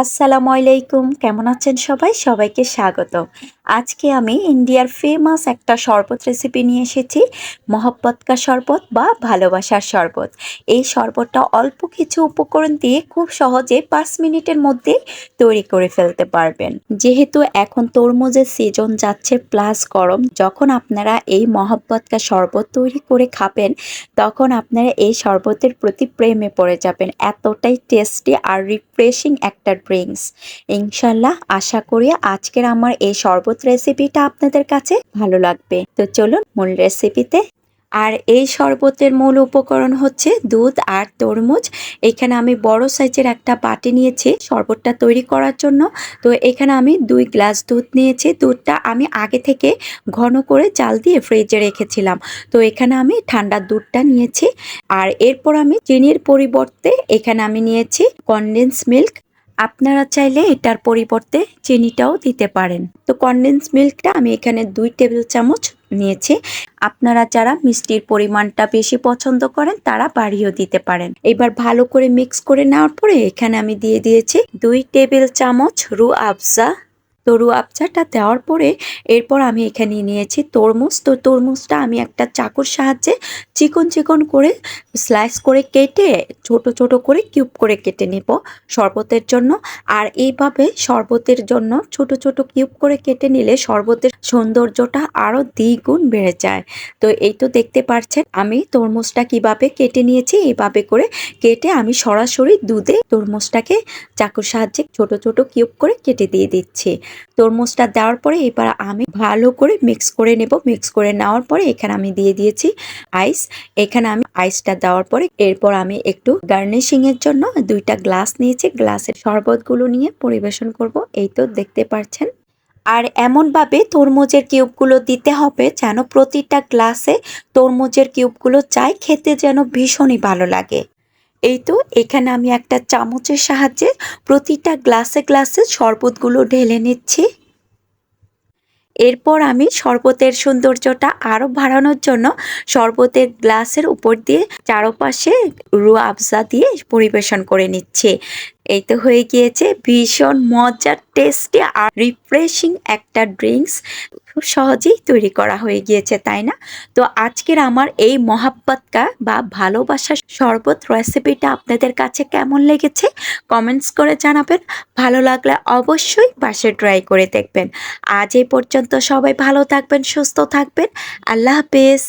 আসসালামু আলাইকুম। কেমন আছেন সবাই? সবাইকে স্বাগত আজকে আমি ইন্ডিয়ার ফেমাস একটা শরবত রেসিপি নিয়ে এসেছি মহব্বত কা শরবত বা ভালোবাসার শরবত। এই শরবতটা অল্প কিছু উপকরণ দিয়ে খুব সহজে পাঁচ মিনিটের মধ্যে তৈরি করে ফেলতে পারবেন। যেহেতু এখন তরমুজের সিজন যাচ্ছে প্লাস গরম, যখন আপনারা এই মহব্বত কা শরবত তৈরি করে খাবেন, তখন আপনারা এই শরবতের প্রতি প্রেমে পড়ে যাবেন। এতটাই টেস্টি আর রিফ্রেশিং একটা ড্রিঙ্কস ইনশাল্লাহ আশা করি আজকের আমার এই শরবত রেসিপিটা আপনাদের কাছে ভালো লাগবে। তো চলুন মূল রেসিপিতে আর এই শরবতের মূল উপকরণ হচ্ছে দুধ আর তরমুজ। এখানে আমি বড় সাইজের একটা বাটি নিয়েছি শরবতটা তৈরি করার জন্য। তো এখানে আমি দুই গ্লাস দুধ নিয়েছি। দুধটা আমি আগে থেকে ঘন করে চাল দিয়ে ফ্রিজে রেখেছিলাম। তো এখানে আমি ঠান্ডা দুধটা নিয়েছি। আর এরপর আমি চিনির পরিবর্তে এখানে আমি নিয়েছি কনডেন্স মিল্ক আপনারা চাইলে এটার পরিবর্তে চিনিটাও দিতে পারেন। তো কন্ডেন্স মিল্কটা আমি এখানে দুই টেবিল চামচ নিয়েছি। আপনারা যারা মিষ্টির পরিমাণটা বেশি পছন্দ করেন, তারা বাড়িয়েও দিতে পারেন। এবার ভালো করে মিক্স করে নেওয়ার পরে এখানে আমি দিয়ে দিয়েছি দুই টেবিল চামচ রু আফজা তরু আবচাটা দেওয়ার পরে এরপর আমি এখানে নিয়েছি তরমুজ। তো তরমুজটা আমি একটা চাকুর সাহায্যে চিকন চিকন করে স্লাইস করে কেটে ছোট ছোট করে কিউব করে কেটে নেব শরবতের জন্য। আর এইভাবে শরবতের জন্য ছোট ছোট কিউব করে কেটে নিলে শরবতের সৌন্দর্যটা আরও দ্বিগুণ বেড়ে যায়। তো এই তো দেখতে পাচ্ছেন আমি তরমুজটা কীভাবে কেটে নিয়েছি, এইভাবে করে কেটে আমি সরাসরি দুধে তরমুজটাকে চাকুর সাহায্যে ছোট ছোট কিউব করে কেটে দিয়ে দিচ্ছি। তরমুজটা দেওয়ার পরে এবার আমি ভালো করে মিক্স করে নেব। মিক্স করে নেওয়ার পরে এখানে আমি দিয়ে দিয়েছি আইস এখানে আমি আইসটা দেওয়ার পরে এরপর আমি একটু গার্নিশিং এর জন্য দুইটা গ্লাস নিয়েছি। গ্লাসের শরবতগুলো নিয়ে পরিবেশন করব। এই তো দেখতে পাচ্ছেন। আর এমনভাবে তরমুজের কিউবগুলো দিতে হবে যেন প্রতিটা গ্লাসে তরমুজের কিউবগুলো চাই খেতে যেন ভীষণই ভালো লাগে। এই তো এখানে আমি একটা চামচের সাহায্যে প্রতিটা গ্লাসে গ্লাসে শরবতগুলো ঢেলে নিচ্ছি। এরপর আমি শরবতের সৌন্দর্যটা আরও বাড়ানোর জন্য শরবতের গ্লাসের উপর দিয়ে চারপাশে রু আফজা দিয়ে পরিবেশন করে নিচ্ছে। এই তো হয়ে গিয়েছে ভীষণ মজার, টেস্টি আর রিফ্রেশিং একটা ড্রিঙ্কস। খুব সহজেই তৈরি করা হয়ে গিয়েছে, তাই না? তো আজকের আমার এই মহাব্বতকা বা ভালোবাসার শরবত রেসিপিটা আপনাদের কাছে কেমন লেগেছে? কমেন্টস করে জানাবেন। ভালো লাগলে অবশ্যই পাশে ট্রাই করে দেখবেন। আজ এই পর্যন্ত সবাই ভালো থাকবেন, সুস্থ থাকবেন। আল্লাহ হাফেজ।